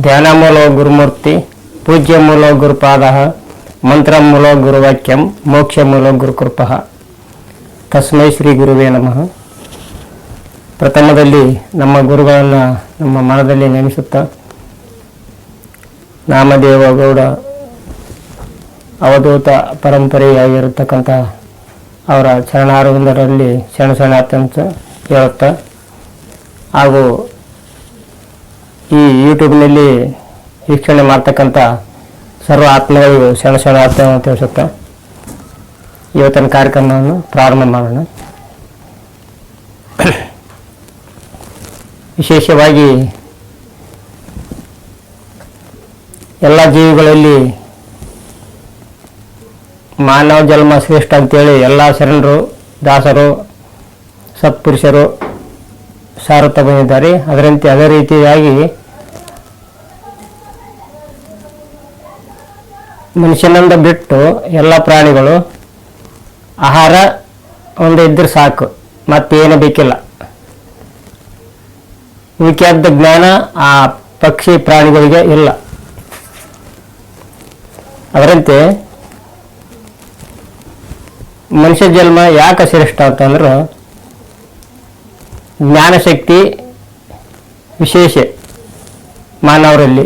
ಧ್ಯಾನ ಮೂಲ ಗುರುಮೂರ್ತಿ ಪೂಜ್ಯ ಮೂಲ ಗುರುಪಾದ ಮಂತ್ರ ಮೂಲ ಗುರುವಾಕ್ಯಂ ಮೋಕ್ಷ ಮೂಲ ಗುರುಕೃಪ ತಸ್ಮೈ ಶ್ರೀ ಗುರುವೇ ನಮಃ ಪ್ರಥಮದಲ್ಲಿ ನಮ್ಮ ಗುರುಗಳನ್ನು ನಮ್ಮ ಮನದಲ್ಲಿ ನೆನೆಸುತ್ತಾ ನಾಮದೇವಗೌಡ ಅವಧೂತ ಪರಂಪರೆಯಾಗಿರತಕ್ಕಂಥ ಅವರ ಚರಣಾರವಿಂದರಲ್ಲಿ ಶರಣ ಶರಣಾರ್ಥಂತ ಹೇಳುತ್ತಾ. ಹಾಗೂ ಈ ಯೂಟ್ಯೂಬ್ನಲ್ಲಿ ವೀಕ್ಷಣೆ ಮಾಡ್ತಕ್ಕಂಥ ಸರ್ವ ಆತ್ಮಗಳಿಗೂ ಶರಣ ಅಂತ ತಿಳಿಸುತ್ತಾ. ಇವತ್ತಿನ ಕಾರ್ಯಕ್ರಮವನ್ನು ಪ್ರಾರಂಭ ಮಾಡೋಣ. ವಿಶೇಷವಾಗಿ ಎಲ್ಲ ಜೀವಿಗಳಲ್ಲಿ ಮಾನವ ಜನ್ಮ ಶ್ರೇಷ್ಠ ಅಂತೇಳಿ ಎಲ್ಲ ಶರಣರು, ದಾಸರು, ಸತ್ಪುರುಷರು ಸಾರುತ್ತಾ ಬಂದಿದ್ದಾರೆ. ಅದರಂತೆ ಅದೇ ರೀತಿಯಾಗಿ ಮನುಷ್ಯನಂದ ಬಿಟ್ಟು ಎಲ್ಲ ಪ್ರಾಣಿಗಳು ಆಹಾರ ಒಂದು ಇದ್ರೆ ಸಾಕು, ಮತ್ತೇನು ಬೇಕಿಲ್ಲ. ಉಳಿಕೆಯಾದ ಜ್ಞಾನ ಆ ಪಕ್ಷಿ ಪ್ರಾಣಿಗಳಿಗೆ ಇಲ್ಲ. ಅದರಂತೆ ಮನುಷ್ಯ ಜನ್ಮ ಯಾಕೆ ಶ್ರೇಷ್ಠ ಅಂತಂದ್ರೆ ಜ್ಞಾನಶಕ್ತಿ ವಿಶೇಷ ಮಾನವರಲ್ಲಿ.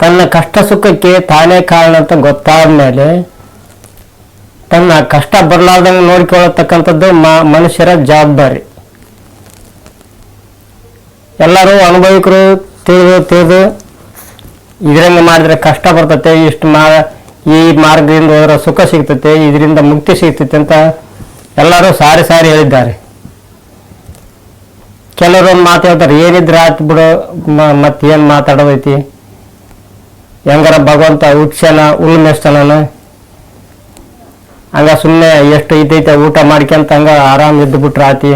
ತನ್ನ ಕಷ್ಟ ಸುಖಕ್ಕೆ ತಾನೇ ಕಾರಣ ಅಂತ ಗೊತ್ತಾದ ಮೇಲೆ ತನ್ನ ಕಷ್ಟ ಬರಲಾರ್ದಂಗೆ ನೋಡ್ಕೊಳ್ಳತಕ್ಕಂಥದ್ದು ಮನುಷ್ಯರ ಜವಾಬ್ದಾರಿ. ಎಲ್ಲರೂ ಅನುಭವಿಕರು ತಿಳಿದು ತಿಳಿದು ಇದರಿಂದ ಮಾಡಿದ್ರೆ ಕಷ್ಟ ಬರ್ತತೆ, ಇಷ್ಟು ಮಾ ಈ ಮಾರ್ಗದಿಂದ ಹೋದ್ರೆ ಸುಖ ಸಿಗ್ತತೆ, ಇದರಿಂದ ಮುಕ್ತಿ ಸಿಗ್ತತೆ ಅಂತ ಎಲ್ಲರೂ ಸಾರಿ ಸಾರಿ ಹೇಳಿದ್ದಾರೆ. ಕೆಲವರೊಂದು ಮಾತು ಹೇಳ್ತಾರೆ, ಏನಿದ್ರೆ ಆಯ್ತು ಬಿಡು ಮತ್ತೇನು ಮಾತಾಡೋದೈತಿ? ಹೆಂಗಾರ ಭಗವಂತ ಉತ್ಸನ ಹುಲ್ಲು ಮೇಸ್ತಾನ ಹಂಗ ಸುಮ್ಮನೆ ಎಷ್ಟು ಇದೈತೆ ಊಟ ಮಾಡ್ಕೊಂತ ಹಂಗ ಆರಾಮ್ ಇದ್ದು ಬಿಟ್ರೆ ಆತಿ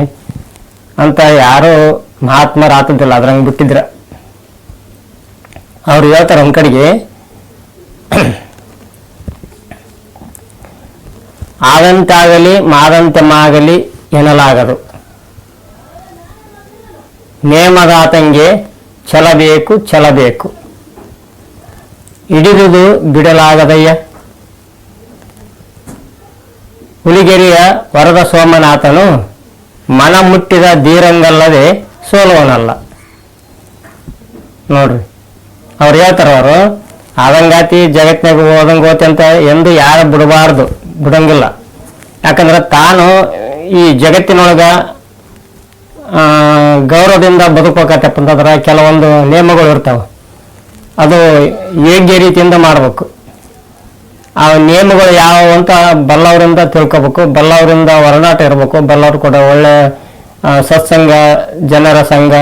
ಅಂತ ಯಾರು ಮಹಾತ್ಮರು ಆತದಿಲ್ಲ, ಅದ್ರಂಗೆ ಬಿಟ್ಟಿದ್ರ. ಅವ್ರು ಹೇಳ್ತಾರೆ ಒಂದ್ ಕಡೆಗೆ ಆದಂತಾಗಲಿ ಮಾದಂತಮಾಗಲಿ ಎನ್ನಲಾಗದು. ನೇಮದಾತಂಗೆ ಚಲಬೇಕು ಚಲಬೇಕು. ಹಿಡಿದುದು ಬಿಡಲಾಗದಯ್ಯ. ಹುಲಿಗೆರೆಯ ವರದ ಸೋಮನಾಥನು ಮನ ಮುಟ್ಟಿದ ಧೀರಂಗಲ್ಲದೆ ಸೋಲುವನಲ್ಲ. ನೋಡ್ರಿ, ಅವ್ರು ಹೇಳ್ತಾರವರು, ಆದಂಗಾತಿ ಜಗತ್ತಿನಾಗ ಹೋದಂಗೆ ಅಂತ ಎಂದು ಯಾರು ಬಿಡಬಾರ್ದು. ಬಿಡಂಗಿಲ್ಲ. ಯಾಕಂದ್ರೆ ತಾನು ಈ ಜಗತ್ತಿನೊಳಗ ಗೌರವದಿಂದ ಬದುಕೋಕತ್ತಪ್ಪ ಅಂತಂದ್ರೆ ಕೆಲವೊಂದು ನಿಯಮಗಳು ಇರ್ತಾವೆ. ಅದು ಯೋಗ್ಯ ರೀತಿಯಿಂದ ಮಾಡಬೇಕು. ಆ ನಿಯಮಗಳು ಯಾವುವು ಅಂತ ಬಲ್ಲವರಿಂದ ತಿಳ್ಕೊಬೇಕು, ಬಲ್ಲವರಿಂದ ಒಡನಾಟ ಇರಬೇಕು, ಬಲ್ಲವ್ರು ಕೂಡ ಒಳ್ಳೆ ಸತ್ಸಂಗ, ಜನರ ಸಂಘ,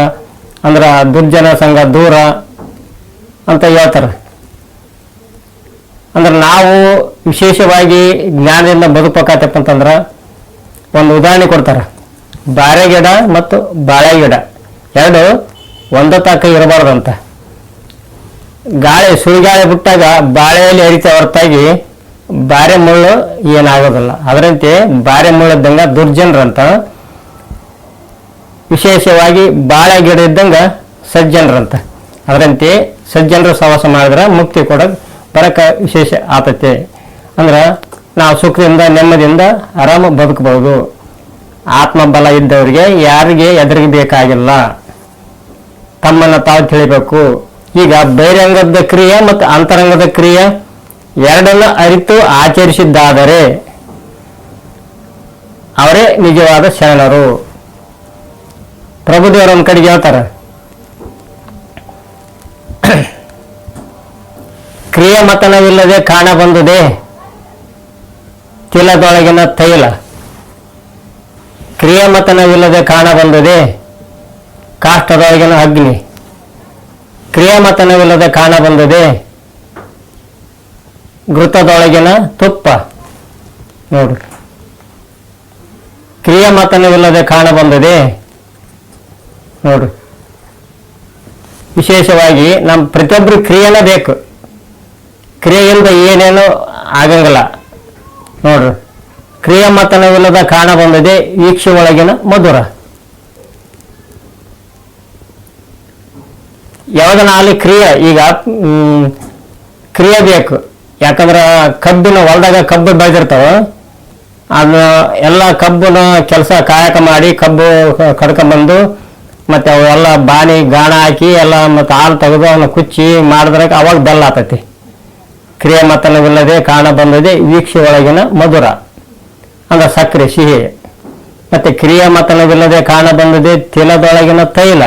ಅಂದ್ರೆ ದುರ್ಜನ ಸಂಘ, ದೂರ ಅಂತ ಹೇಳ್ತಾರೆ. ಅಂದ್ರೆ ನಾವು ವಿಶೇಷವಾಗಿ ಜ್ಞಾನದಿಂದ ಬದುಕಬೇಕಾತಪ್ಪ ಅಂತಂದ್ರೆ ಒಂದು ಉದಾಹರಣೆ ಕೊಡ್ತಾರೆ. ಬಾರೆ ಗಿಡ ಮತ್ತು ಬಾಳೆ ಗಿಡ. ಎರಡು ಒಂದ ತಕ್ಕ ಇರಬಾರ್ದಂತ. ಗಾಳಿ ಸುಳಿಗಾಳಿ ಬಿಟ್ಟಾಗ ಬಾಳೆಯಲ್ಲಿ ಹರಿತ ಹೊರತಾಗಿ ಬಾರೆ ಮುಳ್ಳು ಏನಾಗೋದಿಲ್ಲ. ಅದರಂತೆ ಬಾರೆ ಮುಳ್ಳಿದ್ದಂಗ ದುರ್ಜನರಂತ. ವಿಶೇಷವಾಗಿ ಬಾಳೆ ಗಿಡ ಇದ್ದಂಗ ಸಜ್ಜನರಂತ. ಅದರಂತೆ ಸಜ್ಜನರು ಸಹವಾಸ ಮಾಡಿದ್ರೆ ಮುಕ್ತಿ ಕೊಡೋದು ಬರಕ ವಿಶೇಷ ಆತತೆ. ಅಂದ್ರೆ ನಾವು ಸುಖದಿಂದ, ನೆಮ್ಮದಿಯಿಂದ ಆರಾಮ ಬದುಕಬಹುದು. ಆತ್ಮಬಲ ಇದ್ದವರಿಗೆ ಯಾರಿಗೆ ಎದುರಿಗೆ ಬೇಕಾಗಿಲ್ಲ. ತಮ್ಮನ್ನು ತಾವು ತಿಳಿಬೇಕು. ಈಗ ಬಹಿರಂಗದ ಕ್ರಿಯೆ ಮತ್ತು ಅಂತರಂಗದ ಕ್ರಿಯೆ ಎರಡನ್ನು ಅರಿತು ಆಚರಿಸಿದ್ದಾದರೆ ಅವರೇ ನಿಜವಾದ ಶರಣರು. ಪ್ರಭುದೇವರು ಒಂದು ಕಡೆಗೆ ಹೇಳ್ತಾರೆ. ಕ್ರಿಯೆ ಮತನವಿಲ್ಲದೆ ಕಾಣ ಬಂದದೆ. ತಿಲದೊಳಗಿನ ತೈಲ. ಕ್ರಿಯಮತನವಿಲ್ಲದೆ ಬಂದದೆ. ಕಾಷ್ಟದೊಳಗಿನ ಅಗ್ನಿ. ಕ್ರಿಯಾಮತನವಿಲ್ಲದೆ ಕಾಣ ಬಂದಿದೆ. ಘೃತದೊಳಗಿನ ತುಪ್ಪ. ನೋಡ್ರಿ ಕ್ರಿಯಾಮತನವಿಲ್ಲದೆ ಕಾಣ ಬಂದಿದೆ. ನೋಡ್ರಿ ವಿಶೇಷವಾಗಿ ನಮ್ಮ ಪ್ರತಿಯೊಬ್ಬರು ಕ್ರಿಯೆನೇ ಬೇಕು. ಕ್ರಿಯೆಯಿಂದ ಏನೇನು ಆಗಂಗಿಲ್ಲ. ನೋಡ್ರಿ ಕ್ರಿಯಾಮತನವಿಲ್ಲದ ಕಾರಣ ಬಂದಿದೆ ವೀಕ್ಷೆ ಒಳಗಿನ ಮಧುರ. ಯಾವ್ದನ್ನಾಗಲಿ ಕ್ರಿಯೆ, ಈಗ ಕ್ರಿಯೆ ಬೇಕು. ಯಾಕಂದ್ರೆ ಕಬ್ಬಿನ ಹೊಲದಾಗ ಕಬ್ಬು ಬೆಳೆದಿರ್ತಾವ ಅದು ಎಲ್ಲ ಕಬ್ಬನ ಕೆಲಸ ಕಾಯಕ ಮಾಡಿ ಕಬ್ಬು ಕಡ್ಕೊಂಬಂದು, ಮತ್ತೆ ಅವೆಲ್ಲ ಬಾಣಿ, ಗಾಣ ಹಾಕಿ, ಎಲ್ಲ ಮತ್ತೆ ಹಾಲು ತೆಗೆದು ಅವನ್ನ ಕುಚ್ಚಿ ಮಾಡಿದ್ರೆ ಅವಾಗ ಬೆಲ್ಲ ಆತೈತಿ. ಕ್ರಿಯೆ ಕಾಣಬಂದದೆ ವೀಕ್ಷೆ ಒಳಗಿನ ಮಧುರ. ಅಂದ್ರೆ ಸಕ್ಕರೆ, ಸಿಹಿ. ಮತ್ತೆ ಕ್ರಿಯಾಮತನವಿಲ್ಲದೆ ಕಾಣಬಂದದೆ ಬಂದಿದೆ ತಿಲದೊಳಗಿನ ತೈಲ.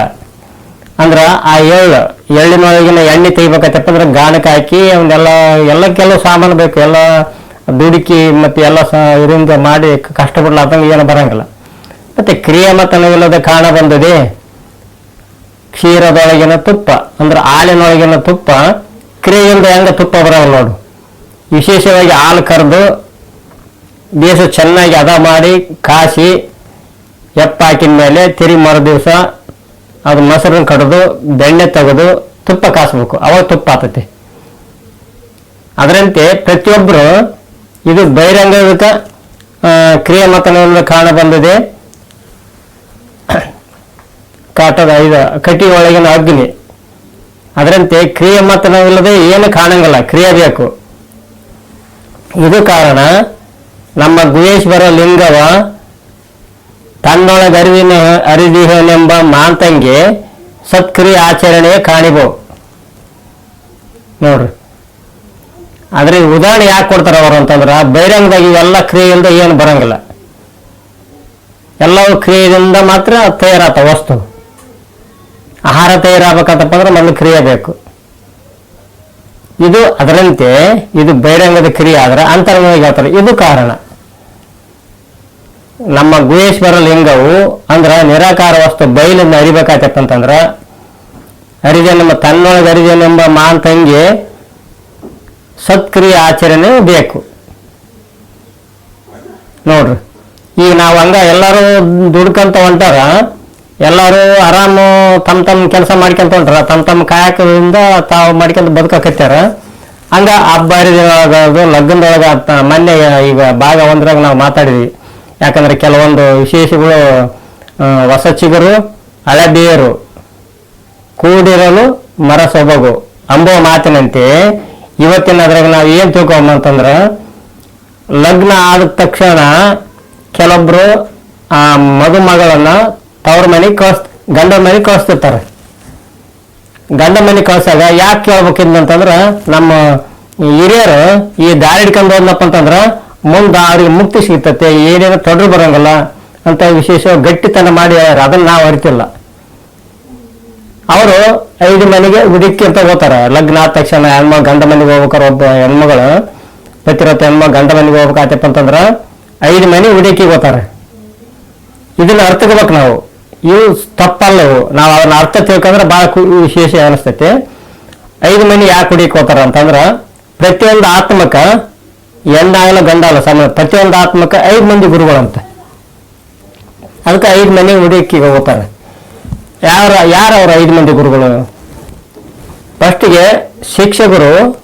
ಅಂದ್ರ ಆ ಎಳ್ಳು, ಎಳ್ಳಿನೊಳಗಿನ ಎಣ್ಣೆ ತೆಗಿಬೇಕತ್ತಪ್ಪ ಅಂದ್ರೆ ಗಾಣಕ್ಕೆ ಹಾಕಿ ಅವನ್ನೆಲ್ಲ ಎಲ್ಲ ಕೆಲವು ಸಾಮಾನು ಬೇಕು, ಎಲ್ಲ ದುಡುಕಿ ಮತ್ತೆ ಎಲ್ಲ ಇದರಿಂದ ಮಾಡಿ ಕಷ್ಟಪಡ್ಲಾರ್ದಂಗೆ ಏನು ಬರಂಗಿಲ್ಲ. ಮತ್ತೆ ಕ್ರಿಯಾಮತನವಿಲ್ಲದೆ ಕಾಣ ಬಂದದೆ ಬಂದಿದೆ ಕ್ಷೀರದೊಳಗಿನ ತುಪ್ಪ, ಅಂದ್ರೆ ಹಾಲಿನೊಳಗಿನ ತುಪ್ಪ ಕ್ರಿಯೆಯಿಂದ ಹೆಂಗ ತುಪ್ಪ ಬರಲ್ಲ ನೋಡು. ವಿಶೇಷವಾಗಿ ಹಾಲು ಕರೆದು ಬೇಸ ಚೆನ್ನಾಗಿ ಹದ ಮಾಡಿ ಕಾಸಿ, ಎಪ್ಪ ಹಾಕಿದ ಮೇಲೆ ತಿರುಗಿ ಮರು ದಿವಸ ಅದು ಮೊಸರನ್ನ ಕಡಿದು, ಬೆಣ್ಣೆ ತೆಗೆದು ತುಪ್ಪ ಕಾಸ್ಬೇಕು. ಅವಾಗ ತುಪ್ಪ ಆತತಿ. ಅದರಂತೆ ಪ್ರತಿಯೊಬ್ಬರು ಇದು ಬಹಿರಂಗದ ಕ್ರಿಯೆ ಮತನದಿಂದ ಕಾಣ ಬಂದಿದೆ. ಕಾಟದ ಇದು ಕಟಿ ಒಳಗಿನ ಅಗ್ನಿ. ಅದರಂತೆ ಕ್ರಿಯೆ ಮತನವಿಲ್ಲದೆ ಏನು ಕಾಣಂಗಿಲ್ಲ, ಕ್ರಿಯೆ ಬೇಕು. ಇದು ಕಾರಣ ನಮ್ಮ ಗುಹೇಶ್ವರ ಲಿಂಗವ ತನ್ನೊಳಗೆ ಅರಿವಿನ ಅರಿದಿಹನೆಂಬ ಮಾಂತಂಗೆ ಸತ್ಕ್ರಿಯೆ ಆಚರಣೆ ಕಾಣಿಬೋ. ನೋಡ್ರಿ. ಆದ್ರೆ ಉದಾಹರಣೆ ಯಾಕೆ ಕೊಡ್ತಾರೆ ಅವರು ಅಂತಂದ್ರೆ, ಬಹಿರಂಗದಾಗ ಇವೆಲ್ಲ ಕ್ರಿಯೆಯಿಂದ ಏನು ಬರಂಗಿಲ್ಲ. ಎಲ್ಲವೂ ಕ್ರಿಯೆಯಿಂದ ಮಾತ್ರ ತಯಾರಾತ ವಸ್ತು. ಆಹಾರ ತಯಾರಾಗಬೇಕಂತಪ್ಪ ಅಂದ್ರೆ ಮೊದಲು ಕ್ರಿಯೆ ಬೇಕು ಇದು ಅದರಂತೆ ಇದು ಬಹಿರಂಗದ ಕ್ರಿಯೆ ಆದ್ರೆ ಅಂತರಂಗವಾಗಿ ಹೇಳ್ತಾರೆ. ಇದು ಕಾರಣ. ನಮ್ಮ ಗುಹೇಶ್ವರ ಲಿಂಗವು ಅಂದ್ರ ನಿರಾಕಾರ ವಸ್ತು ಬಯಲಿಂದ ಅರಿಬೇಕಾಯ್ತಪ್ಪ ಅಂತಂದ್ರೆ ಅರಿದೆ ನಮ್ಮ ತನ್ನೊಳಗೆ ಅರಿದೇನೆಂಬ ತಂಗಿ ಸತ್ಕ್ರಿಯೆ ಆಚರಣೆ ಬೇಕು. ನೋಡ್ರಿ. ಈಗ ನಾವು ಹಂಗ ಎಲ್ಲರೂ ದುಡ್ಕಂತ ಹೊಂಟಾರ ಎಲ್ಲರೂ ಆರಾಮು ತಮ್ಮ ತಮ್ಮ ಕೆಲಸ ಮಾಡ್ಕೊಂತ ಹೊಂಟಾರ ತಮ್ಮ ತಮ್ಮ ಕಾಯಕದಿಂದ ತಾವು ಮಾಡ್ಕೊಂತ ಬದುಕಕತ್ಯಾರ. ಹಂಗ ಹಬ್ಬ ಹರಿದಿನೊಳಗದು ಲಗ್ನದೊಳಗ ಮೊನ್ನೆ ಈಗ ಭಾಗ ಒಂದ್ರಾಗ ನಾವು ಮಾತಾಡಿದ್ವಿ. ಯಾಕಂದ್ರೆ ಕೆಲವೊಂದು ವಿಶೇಷಗಳು ಹೊಸ ಚಿಗುರು ಕೂಡಿರಲು ಮರ ಸೊಬಗು ಅಂಬೋ ಮಾತಿನಂತೆ. ಇವತ್ತಿನ ಅದ್ರಾಗ ನಾವು ಏನ್ ತಿಳ್ಕೊಂಬಂತಂದ್ರ ಲಗ್ನ ಆದ ತಕ್ಷಣ ಕೆಲವೊಬ್ರು ಆ ಮದುಮಗಳನ್ನ ತವ್ರ ಮನೆ ಕಳ್ಸ್ ಗಂಡ ಮನೆ ಕಳಿಸ್ತಿರ್ತಾರೆ ಗಂಡ ಮನೆ ಕಳ್ಸಾಗ ಯಾಕೆ ಕೇಳ್ಬೇಕಿದ್ನಂತಂದ್ರ ನಮ್ಮ ಹಿರಿಯರು ಈ ದಾರಿ ಹಿಡ್ಕೊಂಡು ಹೋದ್ನಪ್ಪ ಅಂತಂದ್ರೆ ಮುಂದೆ ಅವ್ರಿಗೆ ಮುಕ್ತಿ ಸಿಗ್ತತೆ, ಏನೇನು ತೊಡರು ಬರಂಗಿಲ್ಲ ಅಂತ ವಿಶೇಷ ಗಟ್ಟಿತನ ಮಾಡಿ ಅದನ್ನ ನಾವು ಅರಿತಿಲ್ಲ. ಅವರು ಐದು ಮನೆಗೆ ಹುಡುಕಿ ಅಂತ ಹೋಗ್ತಾರೆ. ಲಗ್ನ ಆದ ತಕ್ಷಣ ಹೆಣ್ಮ ಗಂಡ ಮನೆಗೆ ಹೋಗ್ಬೇಕಾರೆ ಒಬ್ಬ ಹೆಣ್ಮಗಳು ಪತಿರಥ ಹೆಣ್ಮ ಗಂಡ ಮನೆಗೆ ಹೋಗ್ಬೇಕಾತಪ್ಪ ಅಂತಂದ್ರೆ ಐದು ಮನೆ ಹುಡುಕಿ ಹೋಗ್ತಾರೆ. ಇದನ್ನ ಅರ್ಥಕೋಬೇಕು ನಾವು. ಇವು ತಪ್ಪಲ್ಲವು ನಾವು ಅದನ್ನ ಅರ್ಥ ತಿಳ್ಕೊಂಡ್ರೆ ಕು- ವಿಶೇಷ ಅನಿಸ್ತೈತಿ. ಐದು ಮಂದಿ ಯಾಕೆ ಕುಡಿಕೋತಾರ ಅಂತಂದ್ರೆ ಪ್ರತಿಯೊಂದು ಆತ್ಮಕ ಹೆಣ್ಣಾಗಲ್ಲ ಗಂಡಾಗಲ್ಲ ಸಮ ಪ್ರತಿಯೊಂದು ಆತ್ಮಕ ಐದು ಮಂದಿ ಗುರುಗಳಂತೆ. ಅದಕ್ಕೆ ಐದು ಮಂದಿ ಹುಡುಕಿಗೆ ಹೋಗ್ತಾರೆ. ಯಾರ, ಯಾರು ಅವ್ರ ಐದು ಮಂದಿ ಗುರುಗಳು? ಫಸ್ಟಿಗೆ ಶಿಕ್ಷಕರು,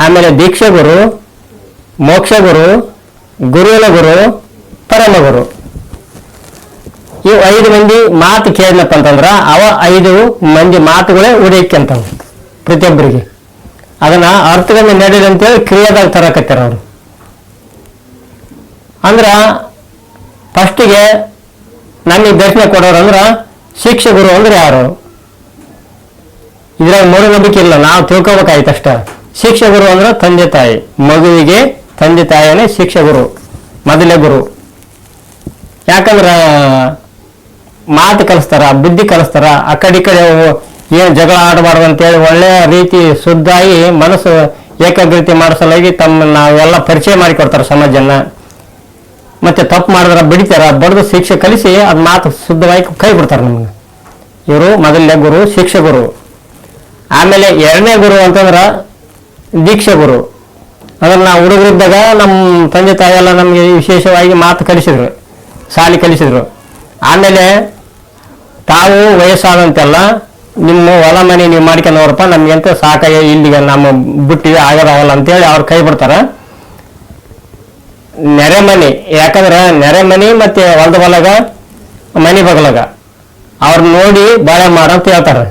ಆಮೇಲೆ ದೀಕ್ಷೆ ಗುರು ಗುರುವಿನ ಗುರು ಪರಮಗುರು ಇವು ಐದು ಮಂದಿ ಮಾತು ಕೇಳಿದ್ನಪ್ಪ ಅಂತಂದ್ರ ಅವ ಐದು ಮಂದಿ ಮಾತುಗಳೇ ಉಳಿಯಕ್ಕಂತವು ಪ್ರತಿಯೊಬ್ಬರಿಗೆ. ಅದನ್ನ ಅರ್ಥದಿಂದ ನಡೀಲಿ ಅಂತೇಳಿ ಕ್ರಿಯೆದಾಗ ತರಕತ್ತಾರ ಅವರು. ಅಂದ್ರ ಫಸ್ಟಿಗೆ ನಮಗೆ ದರ್ಶನ ಕೊಡೋರು ಅಂದ್ರ ಶಿಕ್ಷಕರು ಅಂದ್ರೆ ಯಾರು? ಇದ್ರಾಗ ಮೂಢನಂಬಿಕೆ ಇಲ್ಲ, ನಾವು ತಿಳ್ಕೊಬೇಕಾಯ್ತು ಅಷ್ಟ. ಶಿಕ್ಷಕರು ಅಂದ್ರೆ ತಂದೆ ತಾಯಿ, ಮಗುವಿಗೆ ತಂದೆ ತಾಯಿಯೇ ಶಿಕ್ಷಕರು, ಮೊದಲೇ ಗುರು. ಯಾಕಂದ್ರ ಮಾತು ಕಲಿಸ್ತಾರ, ಬುದ್ಧಿ ಕಲಿಸ್ತಾರ, ಆ ಕಡೆ ಈ ಕಡೆ ಏನು ಜಗಳ ಆಡಬಾರ್ದು ಅಂತೇಳಿ ಒಳ್ಳೆಯ ರೀತಿ ಶುದ್ಧಾಗಿ ಮನಸ್ಸು ಏಕಾಗ್ರತೆ ಮಾಡಿಸಲಾಗಿ ತಮ್ಮ ನಾವೆಲ್ಲ ಪರಿಚಯ ಮಾಡಿಕೊಡ್ತಾರೆ ಸಮಾಜನ. ಮತ್ತೆ ತಪ್ಪು ಮಾಡಿದ್ರೆ ಬಿಡಿತಾರ ಬಡ್ದು ಶಿಕ್ಷೆ ಕಲಿಸಿ ಅದ್ ಮಾತು ಶುದ್ಧವಾಗಿ ಕೈ ಬಿಡ್ತಾರೆ ನಮ್ಗೆ. ಇವರು ಮೊದಲನೇ ಗುರು ಶಿಕ್ಷಕರು ಆಮೇಲೆ ಎರಡನೇ ಗುರು ಅಂತಂದ್ರ ದೀಕ್ಷೆ ಗುರು. ಅಂದ್ರೆ ನಾವು ಹುಡುಗರಿದ್ದಾಗ ನಮ್ಮ ತಂದೆ ತಾಯಿ ಎಲ್ಲ ನಮಗೆ ವಿಶೇಷವಾಗಿ ಮಾತು ಕಲಿಸಿದ್ರು ಶಾಲೆ ಕಲಿಸಿದ್ರು. ಆಮೇಲೆ ತಾವು ವಯಸ್ಸಾದಂತೆಲ್ಲ ನಿಮ್ಮ ಹೊಲ ಮನೆ ನೀವು ಮಾಡ್ಕೊಂಡವ್ರಪ್ಪ ನಮ್ಗೆಂತ ಸಾಕಾಗಿ ಇಲ್ಲಿಗೆ ನಮ್ಮ ಬಿಟ್ಟಿವೆ ಆಗದಾಗಲ್ಲ ಅಂತೇಳಿ ಅವ್ರು ಕೈ ಬಿಡ್ತಾರ. ನೆರೆಮನಿ ಯಾಕಂದ್ರೆ ನೆರೆಮನಿ ಮತ್ತೆ ಹೊಲದ ಬಲಗ ಮನೆ ಬಗಲಾಗ ಅವ್ರನ್ನ ನೋಡಿ ಬಾಳೆ ಅಂತ ಹೇಳ್ತಾರೆ.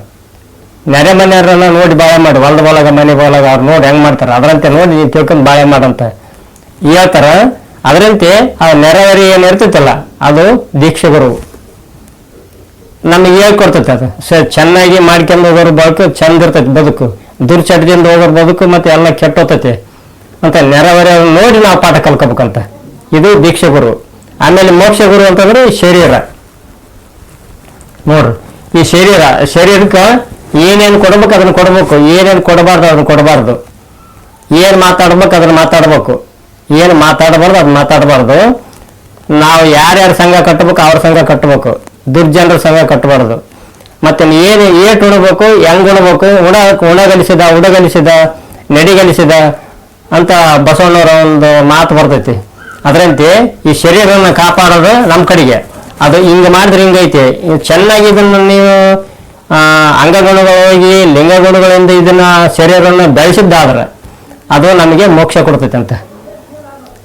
ನೆರೆ ಮನೆಯವ್ರನ್ನ ನೋಡಿ ಬಾಳೆ ಮಾಡಿ, ಹೊಲದ ಬಲಗ ಮನೆ ಬಲಗ ಅವ್ರು ನೋಡಿ ಹೆಂಗ್ ಮಾಡ್ತಾರೆ. ಅದರಂತೆ ನೋಡಿ ನೀವು ತಿಳ್ಕೊಂಡು ಬಾಳೆ ಮಾಡಂತ ಹೇಳ್ತಾರ. ಅದರಂತೆ ಆ ನೆರೆಹೊರೆ ಏನಿರ್ತೈತಲ್ಲ ಅದು ದೀಕ್ಷೆ ಗುರು ನಮಗೆ ಹೇಳ್ಕೊಡ್ತೈತೆ ಅದು. ಸ, ಚೆನ್ನಾಗಿ ಮಾಡ್ಕೊಂಡು ಹೋಗೋರು ಬದುಕು, ಚಂದ ಇರ್ತೈತಿ ಬದುಕು. ದುರ್ಚಟದಿಂದ ಹೋಗೋರು ಬದುಕು ಮತ್ತೆ ಎಲ್ಲ ಕೆಟ್ಟೋತೈತಿ. ಅಂತ ನೆರೆಹೊರೆ ನೋಡಿ ನಾವು ಪಾಠ ಕಲ್ಕೋಬೇಕಂತ. ಇದು ದೀಕ್ಷೆ ಗುರು. ಆಮೇಲೆ ಮೋಕ್ಷ ಗುರು ಅಂತಂದ್ರೆ ಶರೀರ. ನೋಡ್ರಿ, ಈ ಶರೀರ, ಶರೀರಕ್ಕೆ ಏನೇನು ಕೊಡ್ಬೇಕು ಅದನ್ನ ಕೊಡ್ಬೇಕು. ಏನೇನು ಕೊಡಬಾರ್ದು ಅದನ್ನ ಕೊಡಬಾರ್ದು. ಏನು ಮಾತಾಡ್ಬೇಕು ಅದನ್ನ ಮಾತಾಡ್ಬೇಕು. ಏನು ಮಾತಾಡಬಾರ್ದು ಅದನ್ನ ಮಾತಾಡಬಾರ್ದು. ನಾವು ಯಾರ್ಯಾರ ಸಂಘ ಕಟ್ಟಬೇಕು ಅವ್ರ ಸಂಘ ಕಟ್ಟಬೇಕು. ದುರ್ಜನರ ಸಂಘ ಕಟ್ಟಬಾರ್ದು. ಮತ್ತೆ ಏನು ಏಟು ಉಣಬೇಕು, ಹೆಂಗ್ ಉಣಬೇಕು, ಉಣ ಉಣಗಲಿಸಿದ ಉಡಗಲಿಸಿದ ನಡಿಗಲಿಸಿದ ಅಂತ ಬಸವಣ್ಣವರ ಒಂದು ಮಾತು ಬರ್ತೈತಿ. ಅದರಂತೆ ಈ ಶರೀರವನ್ನು ಕಾಪಾಡೋದು ನಮ್ಮ ಕಡೆಗೆ. ಅದು ಹಿಂಗೆ ಮಾಡಿದ್ರೆ ಹಿಂಗೈತಿ ಚೆನ್ನಾಗಿ ಇದನ್ನು ನೀವು ಅಂಗಗುಣಗಳು ಹೋಗಿ, ಲಿಂಗಗುಣಗಳಿಂದ ಇದನ್ನ ಶರೀರವನ್ನು ಬೆಳೆಸಿದ್ದಾದ್ರೆ ಅದು ನಮಗೆ ಮೋಕ್ಷ ಕೊಡ್ತೈತೆ ಅಂತ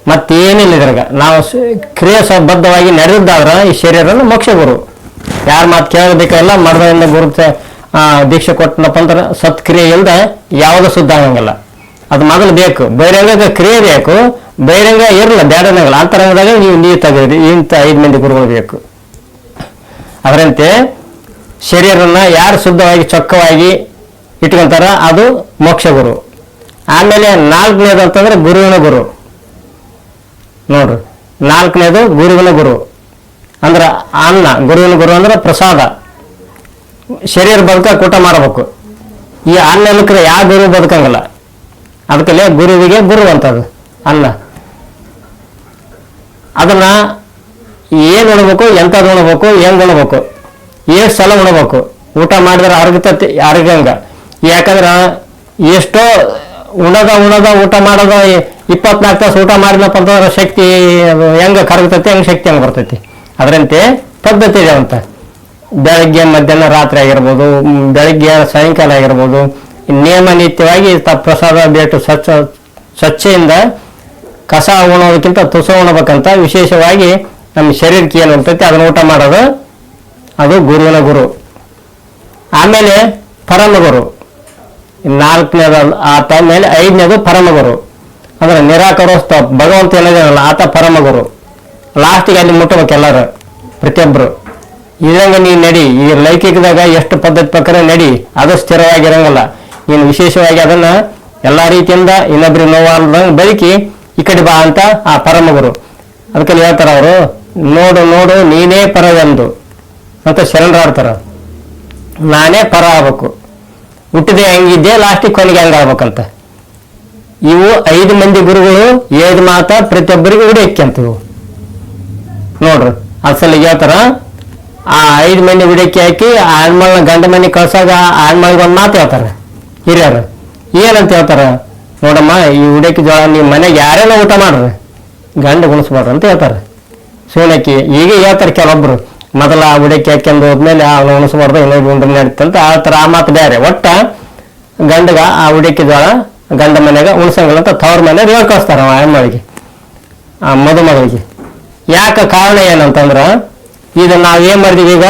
ಮತ್ತೇನಿಲ್ಲ ಇದ್ರಾಗ. ನಾವು ಕ್ರಿಯೆ ನಡೆದಿದ್ದಾದ್ರೆ ಈ ಶರೀರನ ಮೋಕ್ಷ ಗುರು ಯಾರ ಮಾತು ಕೇಳಬೇಕಲ್ಲ ಮರದಿಂದ ಗುರು ತ- ಆ, ದೀಕ್ಷೆ ಕೊಟ್ಟನಪ್ಪ ಅಂದ್ರೆ ಸತ್ಕ್ರಿಯೆ ಇಲ್ಲದೆ ಯಾವುದು ಶುದ್ಧ ಆಗಂಗಿಲ್ಲ. ಅದು ಮೊದಲು ಬೇಕು. ಬಹಿರಂಗದ ಕ್ರಿಯೆ ಬೇಕು. ಬಹಿರಂಗ ಇರಲ್ಲ ಬೇಡನಾಗಲ್ಲ. ಅಂತರಂಗದಾಗ ನೀವು ನೀವು ತೆಗೆದ್ರಿ. ಇಂಥ ಐದು ಮಂದಿ ಗುರುಗಳು ಬೇಕು. ಅದರಂತೆ ಶರೀರನ ಯಾರು ಶುದ್ಧವಾಗಿ ಚೊಕ್ಕವಾಗಿ ಇಟ್ಕೊಂತಾರ ಅದು ಮೋಕ್ಷ ಗುರು ಆಮೇಲೆ ನಾಲ್ಕನೇದು ಅಂತಂದ್ರೆ ಗುರುವಿನ ಗುರು. ನೋಡ್ರಿ. ನಾಲ್ಕನೇದು ಗುರುವಿನ ಗುರು. ಅಂದ್ರೆ ಅನ್ನ, ಗುರುವಿನ ಗುರು ಅಂದ್ರೆ ಪ್ರಸಾದ. ಶರೀರ ಬದುಕ ಊಟ ಮಾಡಬೇಕು. ಈ ಅನ್ನ ಇಲ್ಲಕ್ರೆ ಯಾವ ಗುರು ಬದುಕಂಗಿಲ್ಲ. ಅದಕ್ಕೆ ಗುರುವಿಗೆ ಗುರು ಅಂತದು, ಅನ್ನ. ಅದನ್ನ ಏನು ಉಣಬೇಕು ಎಂಥದ್ದು ಉಣಬೇಕು, ಹೆಂಗೆ ಉಣಬೇಕು, ಎಷ್ಟು ಸಲ ಉಣಬೇಕು. ಊಟ ಮಾಡಿದ್ರೆ ಆರೋಗ್ಯ ಅರಗಂಗ ಯಾಕಂದ್ರೆ ಎಷ್ಟೋ ಉಣದ ಉಣದ ಊಟ ಮಾಡೋದ ಇಪ್ಪತ್ನಾಲ್ಕು ತಾಸು ಊಟ ಮಾಡಿದ್ನಪ್ಪ ಅಂತಂದ್ರೆ ಶಕ್ತಿ, ಅದು ಹೆಂಗ ಕರಗತೈತಿ ಹೆಂಗೆ ಶಕ್ತಿ ಹೆಂಗೆ ಬರ್ತೈತಿ. ಅದರಂತೆ ಪದ್ಧತಿ ಇದೆ ಅಂತ. ಬೆಳಗ್ಗೆ, ಮಧ್ಯಾಹ್ನ, ರಾತ್ರಿ ಆಗಿರ್ಬೋದು ಬೆಳಗ್ಗೆ, ಸಾಯಂಕಾಲ ಆಗಿರ್ಬೋದು, ನಿಯಮ ನಿತ್ಯವಾಗಿ ತ ಪ್ರಸಾದ, ಬೇಟು, ಸ್ವಚ್ಛ, ಸ್ವಚ್ಛೆಯಿಂದ ಕಸ ಉಣೋದಕ್ಕಿಂತ ತುಸ ಉಣಬೇಕಂತ ವಿಶೇಷವಾಗಿ ನಮ್ಮ ಶರೀರಕ್ಕೆ ಏನು ಇರ್ತೈತಿ, ಅದನ್ನ ಊಟ ಮಾಡೋದು, ಅದು ಗುರುವಿನ ಗುರು. ಆಮೇಲೆ ಪರಮ ಗುರು. ನಾಲ್ಕನೇದು ಆತ ಮೇಲೆ ಐದನೇದು ಪರಮಗುರು ಅಂದ್ರೆ ನಿರಾಕರಿಸ್ತ ಭಗವಂತ ಏನಿದೆಯಲ್ಲ ಆತ ಪರಮ ಗುರು ಲಾಸ್ಟಿಗೆ ಅಲ್ಲಿ ಮುಟ್ಟಬೇಕು ಎಲ್ಲರೂ ಪ್ರತಿಯೊಬ್ಬರು ಇದಂಗೆ ನೀನು ನಡಿ, ಈ ಲೈಕಿಕದಾಗ ಎಷ್ಟು ಪದ್ಧತಿ ಪ್ರಕಾರ ನಡಿ, ಅದು ಸ್ಥಿರವಾಗಿರಂಗಿಲ್ಲ. ನೀನು ವಿಶೇಷವಾಗಿ ಅದನ್ನ ಎಲ್ಲ ರೀತಿಯಿಂದ ಇನ್ನೊಬ್ರಿಗೆ ನೋವಾಲ್ದಂಗೆ ಬದುಕಿ, ಈ ಕಡೆ ಬಾ ಅಂತ ಆ ಪರಮಗುರು. ಅದಕ್ಕೆ ಹೇಳ್ತಾರ ಅವರು, ನೋಡು ನೋಡು, ನೀನೇ ಪರವೆಂದು. ಅಂತ ಶರಣರಾಡ್ತಾರ ನಾನೇ ಪರ ಆಗ್ಬೇಕು. ಹುಟ್ಟಿದೆ ಹೆಂಗಿದ್ದೆ ಲಾಸ್ಟಿಗೆ ಕೊನೆಗೆ ಹೆಂಗಾಗ್ಬೇಕಂತ. ಇವು ಐದು ಮಂದಿ ಗುರುಗಳು, ಏಳು ಮಾತ ಪ್ರತಿಯೊಬ್ಬರಿಗೂ ಇವು ನೋಡ್ರಿ ಅಸಲಿಗೆ ಹೇಳ್ತಾರ, ಆ ಐದು ಮಂದಿ ಉಡಿಯಕ್ಕೆ ಹಾಕಿ, ಆ ಹೆಣ್ಮಳ್ನ ಗಂಡ ಮನೆ ಕಳ್ಸಾಗ ಆ ಹೆಣ್ಮಳಿಗೆ ಒಂದು ಮಾತು ಹೇಳ್ತಾರೆ, ಹಿರಿಯರು. ಏನಂತ ಹೇಳ್ತಾರ, ನೋಡಮ್ಮ, ಈ ಉಡಿಯಕ್ಕೆ ಜೋಳ, ನೀವು ಮನೆಗೆ ಯಾರೇನೋ ಊಟ ಮಾಡ್ರಿ, ಗಂಡ ಗುಣಿಸ್ಬಾರ್ದು ಅಂತ ಹೇಳ್ತಾರೆ. ಸೋನಕ್ಕಿ, ಈಗ ಹೇಳ್ತಾರೆ ಕೆಲವೊಬ್ರು, ಮೊದಲ ಆ ಉಡಕ್ಕೆ ಹಾಕ್ಯಂದು ಹೋದ್ಮೇಲೆ ಅವನು ಉಣಿಸ್ಬಾರ್ದು ಇನ್ನೊಂದು ಉಂಡ್ರೆ ನಡೀತಂತ ಆ ಥರ ಆ ಮಾತು ಬೇರೆ ಒಟ್ಟ ಗಂಡಗ ಆ ಉಡಕ್ಕೆ ಜೋಳ ಗಂಡ ಮನೆಗೆ ಉಣ್ಸಂಗಿಲ್ಲ ಅಂತ ತವ್ರ ಮನೆಗೆ ಹೇಳ್ಕೊಳ್ಸ್ತಾರ ಆ ಹೆಣ್ಮಳಿಗೆ ಆ ಮದುಮಗಳಿಗೆ ಯಾಕೆ ಕಾರಣ ಏನಂತಂದ್ರೆ, ಈಗ ನಾವು ಏನು ಮಾಡಿದೀವಿ ಈಗ?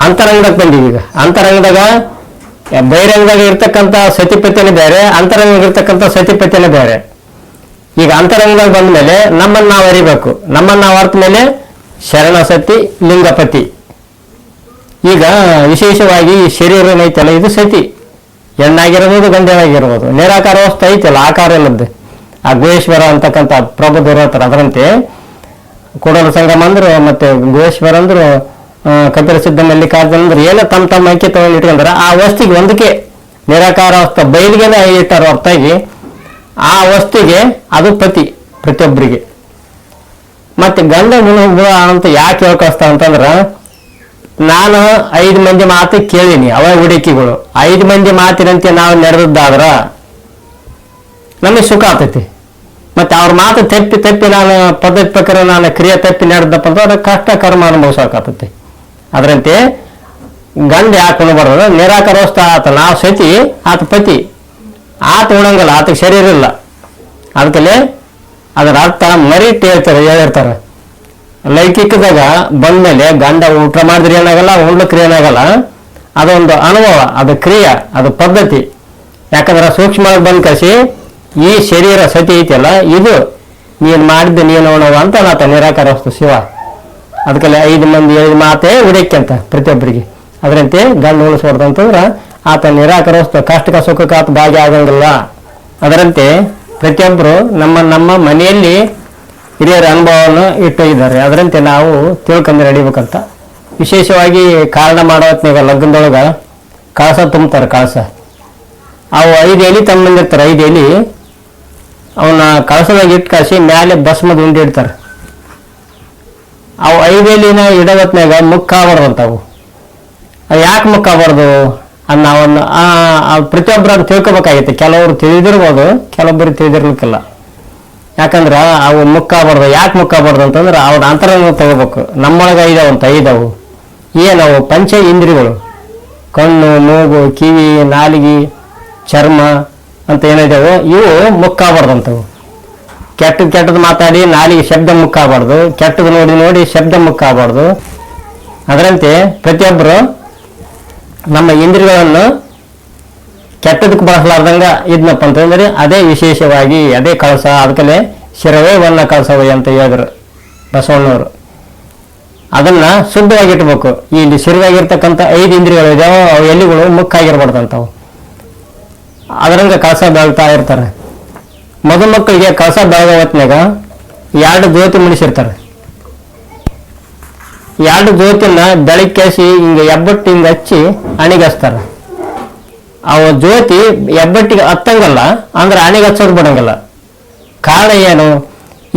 ಅಂತರಂಗದಾಗ ಬಂದೀವಿ ಈಗ. ಅಂತರಂಗದಾಗ ಬಹಿರಂಗದಾಗ ಇರ್ತಕ್ಕಂಥ ಸತಿಪತಿನೇ ಬೇರೆ, ಅಂತರಂಗದಾಗ ಇರ್ತಕ್ಕಂಥ ಸತಿಪತಿನೇ ಬೇರೆ. ಈಗ ಅಂತರಂಗದಾಗ ಬಂದ ಮೇಲೆ ನಮ್ಮನ್ನ ನಾವು ಅರಿಬೇಕು. ನಮ್ಮನ್ನ ನಾವು ಅರ್ಥ ಮೇಲೆ ಶರಣ ಸತಿ ಲಿಂಗಪತಿ. ಈಗ ವಿಶೇಷವಾಗಿ ಈ ಶರೀರ ಏನೈತಲ್ಲ, ಇದು ಸತಿ. ಹೆಣ್ಣಾಗಿರ್ಬೋದು ಗಂಡನಾಗಿರ್ಬೋದು ನಿರಾಕಾರ ವಸ್ತು ಐತಲ್ಲ ಆಕಾರ ಇಲ್ಲದ್ದು ಆ ಗುಹೇಶ್ವರ ಅಂತಕ್ಕಂಥ ಹೇಳ್ತಾರೆ ಅದರಂತೆ ಕೂಡಲ ಸಂಗಮ ಅಂದ್ರು ಮತ್ತೆ ಗುಹೇಶ್ವರ ಅಂದ್ರು ಕಪಿಲ ಸಿದ್ಧ ಮಲ್ಲಿಕಾರ್ಜುನ ಅಂದ್ರೆ ಏನೋ ತಮ್ಮ ತಮ್ಮ ಅಂಕಿ ತಗೊಂಡು ಇಟ್ಕೊಂಡ್ರೆ. ಆ ವಸ್ತಿಗೆ ಒಂದಕ್ಕೆ ನಿರಾಕಾರ ವಸ್ತು ಬಯಲಿಗೆನೆ ಇಟ್ಟಾರ ಹೊರತಾಗಿ ಆ ವಸ್ತಿಗೆ ಅದು ಪತಿ, ಪ್ರತಿಯೊಬ್ಬರಿಗೆ. ಮತ್ತೆ ಗಂಡ ಗುಣ ಅಂತ ಯಾಕೆ ಹೇಳ್ಕಳಿಸ್ತಾವ ಅಂತಂದ್ರ ನಾನು ಐದು ಮಂದಿ ಮಾತು ಕೇಳೀನಿ ಅವ ಹುಡುಕಿಗಳು. ಐದು ಮಂದಿ ಮಾತಿನಂತೆ ನಾವು ನಡೆದದ್ದಾದ್ರ ನಮಗೆ ಸುಖ ಆಗ್ತೈತಿ. ಮತ್ತೆ ಅವ್ರ ಮಾತು ತಪ್ಪಿ ತಪ್ಪಿ ನಾನು ಪದ್ಧತಿ ಪ್ರಕಾರ ನಾನು ಕ್ರಿಯೆ ತಪ್ಪಿ ನಡೆದಪ್ಪ ಅಂದ್ರೆ ಕಷ್ಟ ಕರ್ಮ ಅನುಭವಿಸೋಕಾಗ್ತೈತಿ. ಅದರಂತೆ ಗಂಡ ಯಾಕೆ ಉಣಬಾರ್ದು ನಿರಾಕರೋಸ್ತ ಆತ, ನಾವು ಸತಿ, ಆತ ಪತಿ. ಆತ ಉಣಂಗಲ್ಲ, ಆತಗೆ ಶರೀರ ಇಲ್ಲ. ಅದಕ್ಕೆ ಅದರ ಅರ್ಥ ಮರಿ ಹೇಳ್ತಾರೆ ಹೇಳಿರ್ತಾರೆ. ಲೈಂಗಿಕದಾಗ ಬಂದ್ಮೇಲೆ ಗಂಡ ಊಟ ಮಾಡಿದ್ರೆ ಏನಾಗಲ್ಲ ಉಂಡ್ಲಕ್ರಿ ಏನಾಗಲ್ಲ. ಅದೊಂದು ಅನುಭವ, ಅದು ಕ್ರಿಯೆ, ಅದು ಪದ್ಧತಿ. ಯಾಕಂದ್ರೆ ಸೂಕ್ಷ್ಮವಾಗಿ ಬಂದ್ ಕಸಿ ಈ ಶರೀರ ಸತಿ ಐತಿಯಲ್ಲ ಇದು ನೀನು ಮಾಡಿದ್ದು ನೀನು ಉಣವ ಅಂತ ನಾತ ನಿರಾಕರಿಸ್ತು ಶಿವ. ಅದಕ್ಕೆಲ್ಲ ಐದು ಮಂದಿ ಐದು ಮಾತೇ ಅಂತ ಪ್ರತಿಯೊಬ್ಬರಿಗೆ. ಅದರಂತೆ ಗಂಡ ಉಳಿಸ್ಬಾರ್ದು ಅಂತಂದ್ರೆ ಆತ ನಿರಾಕರಿಸ್ತು ಕಷ್ಟಕ ಸುಖಕ್ಕೆ ಆತ ಭಾಗಿ ಆಗಂಗಿಲ್ಲ. ಅದರಂತೆ ಪ್ರತಿಯೊಬ್ಬರು ನಮ್ಮ ನಮ್ಮ ಮನೆಯಲ್ಲಿ ಹಿರಿಯರ ಅನುಭವವನ್ನು ಇಟ್ಟಿದ್ದಾರೆ. ಅದರಂತೆ ನಾವು ತಿಳ್ಕೊಂಡು ನಡಿಬೇಕಂತ. ವಿಶೇಷವಾಗಿ ಕಾರಣ ಮಾಡೋ ಹೊತ್ನಾಗ ಲಗ್ನದೊಳಗೆ ಕಳಸ ತುಂಬ್ತಾರೆ ಕಳಸ ಅವು ಐದು ಎಲೆ ತಮ್ಮಂದಿರ್ತಾರೆ ಐದು ಎಲೆ ಅವನ್ನ ಕಳಸದಾಗ ಇಟ್ಟು ಕಳಿಸಿ ಮ್ಯಾಲೆ ಭಸ್ಮದ ಉಂಡಿ ಇಡ್ತಾರೆ. ಅವು ಐದು ಎಲಿನ ಇಡೋ ಹೊತ್ನ್ಯಾಗ ಅವು. ಯಾಕೆ ಮುಕ್ಕಾಗಬಾರ್ದು ಅನ್ನ ಅವನ್ನ ಪ್ರತಿಯೊಬ್ಬರು ಅದು ತಿಳ್ಕೊಬೇಕಾಗೈತೆ. ಕೆಲವರು ತಿಳಿದಿರ್ಬೋದು ಕೆಲವೊಬ್ಬರು ತಿಳಿದಿರ್ಲಿಕ್ಕಿಲ್ಲ. ಯಾಕಂದ್ರ ಅವು ಮುಕ್ಕಾಬಾರ್ದು, ಯಾಕೆ ಮುಕ್ಕಾಬಾರ್ದು ಅಂತಂದ್ರೆ ಅವ್ರ ಅಂತರವನ್ನು ತಗೋಬೇಕು. ನಮ್ಮೊಳಗೆ ಐದವಂತ ಐದವು. ಏನವು ಪಂಚ ಇಂದ್ರಿಗಳು ಕಣ್ಣು, ಮೂಗು, ಕಿವಿ, ನಾಲಿಗೆ, ಚರ್ಮ ಅಂತ ಏನಿದಾವೆ, ಇವು ಮುಕ್ಕಾಬಾರ್ದಂತವು ಕೆಟ್ಟದ್ ಕೆಟ್ಟದ್ದು ಮಾತಾಡಿ ನಾಲಿಗೆ ಶಬ್ದ ಮುಕ್ಕಾಬಾರ್ದು ಕೆಟ್ಟದ್ದು ನೋಡಿ ನೋಡಿ ಶಬ್ದ ಮುಕ್ಕಾಬಾರ್ದು. ಅದರಂತೆ ಪ್ರತಿಯೊಬ್ಬರು ನಮ್ಮ ಇಂದ್ರಿಯಗಳನ್ನು ಕೆಟ್ಟದಕ್ಕೆ ಬಳಸಲಾರ್ದಂಗ ಇದ್ನಪ್ಪ ಅಂತಂದ್ರೆ ಅದೇ ವಿಶೇಷವಾಗಿ ಅದೇ ಕಳಸ ಅದಕ್ಕಲೆ ಶಿರವೇ ವನ್ನ ಕಳಸವೇ ಅಂತ ಹೇಳಿದ್ರು ಬಸವಣ್ಣವರು. ಅದನ್ನ ಶುದ್ಧವಾಗಿಟ್ಬೇಕು ಇಲ್ಲಿ ಶಿರವಾಗಿರ್ತಕ್ಕಂಥ ಐದು ಇಂದ್ರಿಯಗಳು ಇದಾವೆ, ಅವು ಎಲ್ಲಿಗಳು? ಮುಕ್ಕಾಗಿರ್ಬಾರ್ದಂಥವು ಅದರಂಗ ಕಳಸ ಬೆಳ್ತಾ ಇರ್ತಾರೆ. ಮದುಮಕ್ಕಳಿಗೆ ಕಳಸ ಬೆಳಗ ಹೊತ್ನ್ಯಾಗ ಎರಡು ಜ್ಯೋತಿ ಮುಡಿಸಿರ್ತಾರೆ ಎರಡು ಜ್ಯೋತಿನ ಬೆಳಕೇಸಿ ಹಿಂಗೆ ಎಬ್ಬಟ್ಟು ಹಿಂಗೆ ಹಚ್ಚಿ ಅಣಿಗಸ್ತಾರೆ. ಅವ ಜ್ಯೋತಿ ಹೆಬ್ಬಟ್ಟಿಗೆ ಹತ್ತಂಗಲ್ಲ, ಅಂದ್ರೆ ಹಣೆಗೆ ಹಚ್ಚೋದು ಬಿಡಂಗಿಲ್ಲ. ಕಾರಣ ಏನು?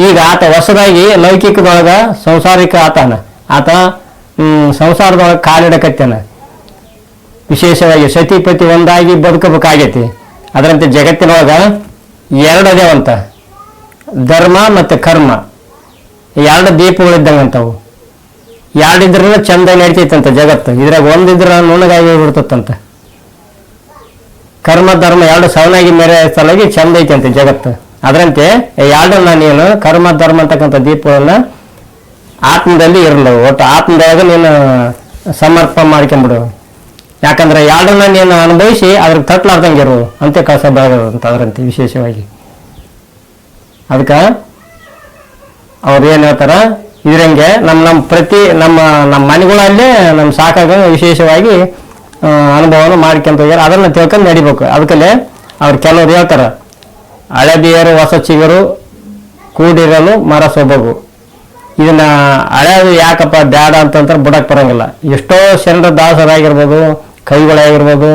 ಈಗ ಆತ ಹೊಸದಾಗಿ ಲೌಕಿಕದೊಳಗ ಸಂಸಾರಿಕ ಆತನ. ಆತ ಸಂಸಾರದೊಳಗೆ ಕಾಲಿಡಕತ್ತೇನ ವಿಶೇಷವಾಗಿ ಸತಿಪತಿ ಒಂದಾಗಿ ಬದುಕಬೇಕಾಗೈತಿ. ಅದರಂತೆ ಜಗತ್ತಿನೊಳಗ ಎರಡು ಅದೇವಂತ. ಧರ್ಮ ಮತ್ತು ಕರ್ಮ. ಎರಡು ದೀಪಗಳಿದ್ದಂಗಂತವು. ಎರಡಿದ್ರೂ ಚಂದ ನಡೀತೈತಂತ ಜಗತ್ತು. ಇದ್ರಾಗ ಒಂದಿದ್ರ ನುಣಗಾಗಿ ಬಿಡ್ತಂತ ಕರ್ಮ, ಧರ್ಮ ಎರಡು ಸವನಾಗಿ ಮೇರೆ ಸಲಾಗಿ ಚಂದ ಐತಂತೆ ಜಗತ್ತು. ಅದರಂತೆ ಎರಡನ್ನ ನೀನು ಕರ್ಮ, ಧರ್ಮ ಅಂತಕ್ಕಂಥ ದೀಪಗಳನ್ನ ಆತ್ಮದಲ್ಲಿ ಇರಲು ಒಟ್ಟು ಆತ್ಮದೊಳಗೆ ನೀನು ಸಮರ್ಪ ಮಾಡ್ಕೊಂಬಿಡು. ಯಾಕಂದ್ರೆ ಎರಡನ್ನ ನೀನು ಅನುಭವಿಸಿ ಅದ್ರ ತಟ್ಲಾರ್ದಂಗೆ ಇರು. ಅಂತೆ ಕಸ ಬೆಳಗದಂತ ಅದರಂತೆ ವಿಶೇಷವಾಗಿ. ಅದಕ್ಕೆ ಅವ್ರು ಏನು ಹೇಳ್ತಾರ? ಇದ್ರಂಗೆ ನಮ್ಮ ನಮ್ಮ ಪ್ರತಿ ನಮ್ಮ ನಮ್ಮ ಮನೆಗಳಲ್ಲೇ ನಮ್ಮ ಸಾಕಾಗ ವಿಶೇಷವಾಗಿ ಆ, ಅನುಭವನ ಮಾಡ್ಕೊಂತ ಹೋಗ್ಯಾರ ಅದನ್ನ ತಿಳ್ಕೊಂಡು ನಡಿಬೇಕು. ಅದಕ್ಕಲ್ಲೇ ಅವ್ರು ಕೆಲವ್ರು ಹೇಳ್ತಾರ ಹಳದಿಯರು ಹೊಸ ಚಿಗರು ಕೂಡಿರಲು ಮರ ಸೊಬಗು ಇದನ್ನ ಹಳೆಯದು ಯಾಕಪ್ಪ ಬ್ಯಾಡ ಅಂತಂದ್ರೆ ಬಿಡಕ್ಕೆ ಬರಂಗಿಲ್ಲ. ಎಷ್ಟೋ ಶರಣರ ದಾಸರಾಗಿರ್ಬೋದು ಕೈಗಳಾಗಿರ್ಬೋದು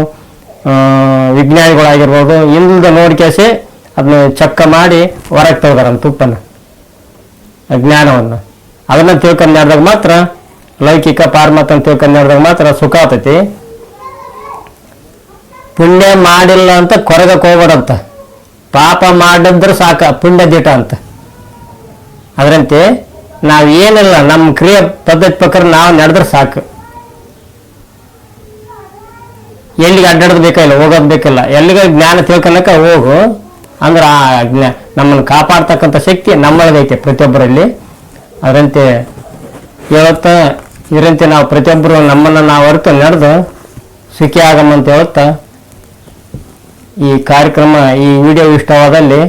ವಿಜ್ಞಾನಿಗಳಾಗಿರ್ಬೋದು ಇಲ್ದ ನೋಡ್ಕೇಸಿ ಅದನ್ನ ಚಕ್ಕ ಮಾಡಿ ಹೊರಗೆ ತೆಗ್ದಾರ ತುಪ್ಪನ ಜ್ಞಾನವನ್ನು. ಅದನ್ನ ತಿಳ್ಕೊಂಡು ನಡೆದಾಗ ಮಾತ್ರ ಲೌಕಿಕ ಪಾರ್ಮತ್ ಅಂತ ತಿಳ್ಕೊಂಡು ನಡೆದಾಗ ಮಾತ್ರ ಸುಖ ಆಗ್ತೈತಿ. ಪುಣ್ಯ ಮಾಡಿಲ್ಲ ಅಂತ ಕೊರಗಕ್ಕೆ ಹೋಗ್ಬೇಡಂತ. ಪಾಪ ಮಾಡಿದ್ರೆ ಸಾಕ, ಪುಣ್ಯ ದಿಟ ಅಂತ. ಅದರಂತೆ ನಾವು ಏನಿಲ್ಲ ನಮ್ಮ ಕ್ರಿಯೆ ಪದ್ಧತಿ ಪ್ರಕಾರ ನಾವು ನಡೆದ್ರೆ ಸಾಕು. ಎಲ್ಲಿಗೆ ಅಡ್ಡಾಡೋದು ಬೇಕಾಗಿಲ್ಲ ಹೋಗೋದು ಬೇಕಿಲ್ಲ. ಎಲ್ಲಿಗೆ ಜ್ಞಾನ ತಿಳ್ಕೊಳಕ ಹೋಗು, ಅಂದ್ರೆ ಆ ಜ್ಞಾ, ನಮ್ಮನ್ನು ಕಾಪಾಡ್ತಕ್ಕಂಥ ಶಕ್ತಿ ನಮ್ಮೊಳಗೈತೆ ಪ್ರತಿಯೊಬ್ಬರಲ್ಲಿ. ಅದರಂತೆ ಇವತ್ತು ಇದರಂತೆ ನಾವು ಪ್ರತಿಯೊಬ್ಬರು ನಮ್ಮನ್ನು ನಾವು ಹೊರತು ನಡೆದು ಸುಖಿ ಆಗಮ್ಮಂತ ಹೇಳುತ್ತಾ. ಈ ಕಾರ್ಯಕ್ರಮ, ಈ ವಿಡಿಯೋ ಇಷ್ಟವಾದಲ್ಲಿ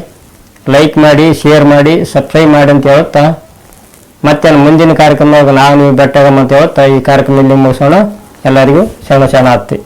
ಲೈಕ್ ಮಾಡಿ, ಶೇರ್ ಮಾಡಿ, ಸಬ್ಸ್ಕ್ರೈಬ್ ಮಾಡಿ ಅಂತ ಹೇಳುತ್ತಾ ಮತ್ತೆ ಮುಂದಿನ ಕಾರ್ಯಕ್ರಮದಾಗ ನಾವು ನೀವು ಬೆಟ್ಟಾಗಮ್ಮ ಅಂತ ಹೇಳುತ್ತಾ, ಈ ಕಾರ್ಯಕ್ರಮದಲ್ಲಿ ಮುಗಿಸೋಣ. ಎಲ್ಲರಿಗೂ ಶರಣ ಶರಣ ಆಗ್ತಿ